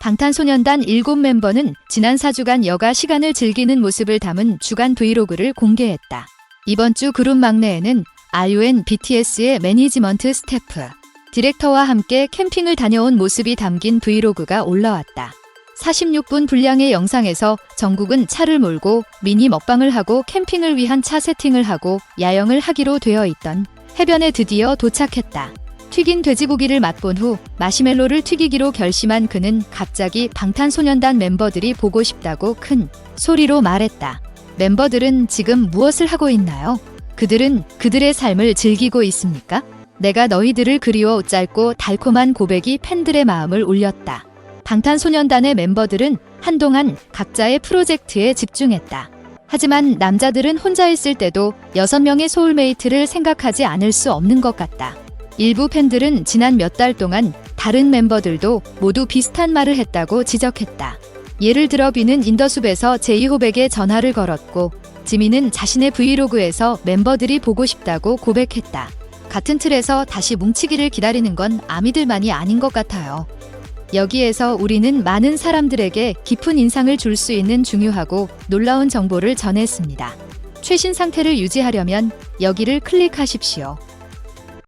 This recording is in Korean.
방탄소년단 7멤버는 지난 4주간 여가 시간을 즐기는 모습을 담은 주간 브이로그를 공개했다. 이번 주 그룹 막내에는 ION BTS의 매니지먼트 스태프, 디렉터와 함께 캠핑을 다녀온 모습이 담긴 브이로그가 올라왔다. 46분 분량의 영상에서 정국은 차를 몰고 미니 먹방을 하고 캠핑을 위한 차 세팅을 하고 야영을 하기로 되어 있던 해변에 드디어 도착했다. 튀긴 돼지고기를 맛본 후 마시멜로를 튀기기로 결심한 그는 갑자기 방탄소년단 멤버들이 보고 싶다고 큰 소리로 말했다. 멤버들은 지금 무엇을 하고 있나요? 그들은 그들의 삶을 즐기고 있습니까? 내가 너희들을 그리워 짧고 달콤한 고백이 팬들의 마음을 울렸다. 방탄소년단의 멤버들은 한동안 각자의 프로젝트에 집중했다. 하지만 남자들은 혼자 있을 때도 6명의 소울메이트를 생각하지 않을 수 없는 것 같다. 일부 팬들은 지난 몇 달 동안 다른 멤버들도 모두 비슷한 말을 했다고 지적했다. 예를 들어 비는 인더숲에서 제이홉에게 전화를 걸었고 지민은 자신의 브이로그에서 멤버들이 보고 싶다고 고백했다. 같은 틀에서 다시 뭉치기를 기다리는 건 아미들만이 아닌 것 같아요. 여기에서 우리는 많은 사람들에게 깊은 인상을 줄 수 있는 중요하고 놀라운 정보를 전했습니다. 최신 상태를 유지하려면 여기를 클릭하십시오.